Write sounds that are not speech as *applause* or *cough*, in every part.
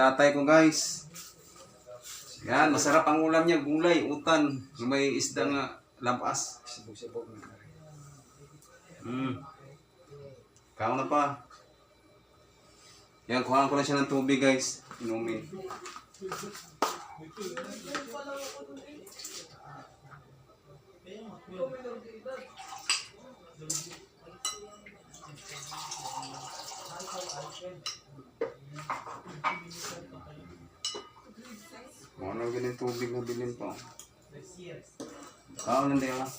tatay ko guys. Yan, masarap ang ulam niya, gulay, utan. May isda nga lampas. Sibog-sibog na. Hmm. Kao na pa. Yan, kuhaan ko na siya ng tubig guys. Inumin. Ano na ganyan tubig na bilhin po. Kao din ah.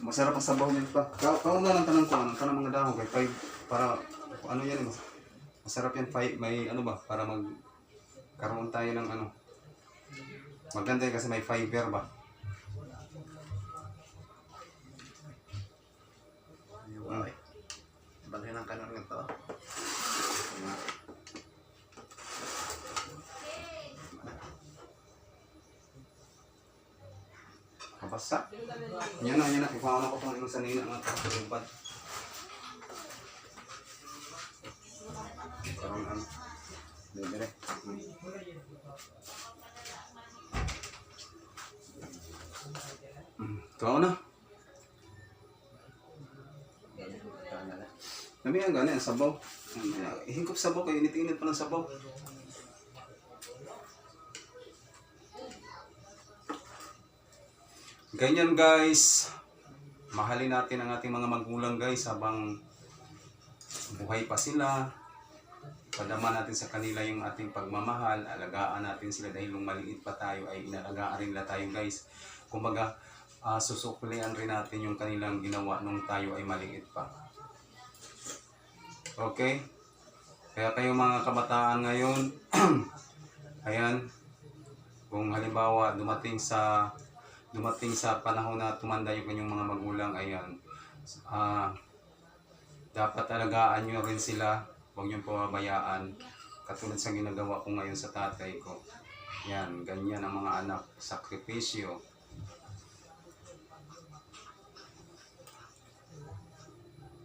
Masarap ang sabaw niyan pa. Kao, kao na lang tanong ko, ano, tanong mga dahon kay para, ano yan, mas, masarap yan, five, may ano ba, para mag, karoon tayo ng ano, maganda yan kasi may fiber ba. Ang kanan nga to. Kabasa. Yan na, yan na, ipaano ko itong sa nina nga ito, lumpat. Karoon ano, bibili. Hmm, Kao na. Nami ang gani ang sabaw. Ihingkop sabaw kay init-init pa ng sabaw. Ganyan guys. Mahalin natin ang ating mga magulang guys habang buhay pa sila. Padama natin sa kanila yung ating pagmamahal. Alagaan natin sila dahil nung maliit pa tayo ay inalagaan rin nila tayo guys. Kumbaga, uh, susuklian rin natin yung kanilang ginawa nung tayo ay maliit pa. Okay? Kaya kayo mga kabataan ngayon, *clears throat* ayan, kung halimbawa dumating sa dumating sa panahon na tumanda yung kanyang mga magulang, ayan, ah, dapat alagaan nyo rin sila, huwag nyo pababayaan, katulad sa ginagawa ko ngayon sa tatay ko. Yan, ganyan ang mga anak, sakripisyo,